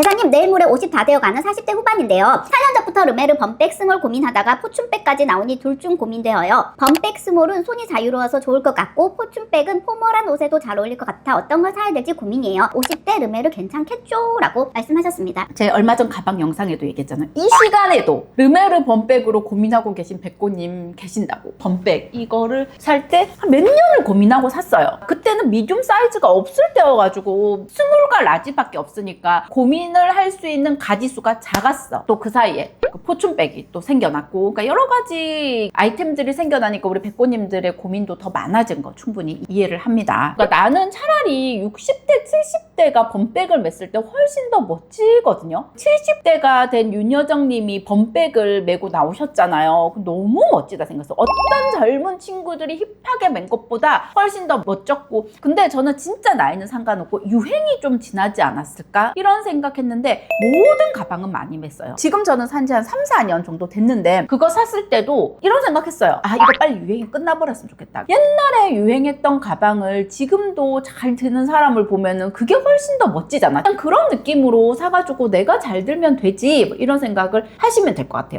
대사님 내일 모레 50 다 되어가는 40대 후반인데요. 4년 전 부터 르메르 범백 스몰 고민하다가 포춘백까지 나오니 둘 중 고민되어요. 범백 스몰은 손이 자유로워서 좋을 것 같고 포춘백은 포멀한 옷에도 잘 어울릴 것 같아 어떤 걸 사야 될지 고민이에요. 50대 르메르 괜찮겠죠? 라고 말씀하셨습니다. 제 얼마 전 가방 영상에도 얘기했잖아요. 이 시간에도 르메르 범백으로 고민하고 계신 백고님 계신다고. 범백 이거를 살 때 한 몇 년을 고민하고 샀어요. 그때는 미디움 사이즈가 없을 때여가지고 스몰과 라지밖에 없으니까 고민을 할 수 있는 가지수가 작았어. 또 그 사이에 그 포춘백이 또 생겨났고 그러니까 여러 가지 아이템들이 생겨나니까 우리 백고님들의 고민도 더 많아진 거 충분히 이해를 합니다. 그러니까 나는 차라리 60대, 70대가 범백을 맸을 때 훨씬 더 멋지거든요. 70대가 된 윤여정님이 범백을 메고 나오셨잖아요. 너무 멋지다 생각했어. 어떤 젊은 친구들이 힙하게 맨 것보다 훨씬 더 멋졌고 근데 저는 진짜 나이는 상관없고 유행이 좀 지나지 않았을까? 이런 생각했는데 모든 가방은 많이 맸어요. 지금 저는 산지 한 3, 4년 정도 됐는데 그거 샀을 때도 이런 생각했어요. 아 이거 빨리 유행이 끝나버렸으면 좋겠다. 옛날에 유행했던 가방을 지금도 잘 드는 사람을 보면은 그게 훨씬 더 멋지잖아. 그냥 그런 느낌으로 사가지고 내가 잘 들면 되지 뭐 이런 생각을 하시면 될 것 같아요.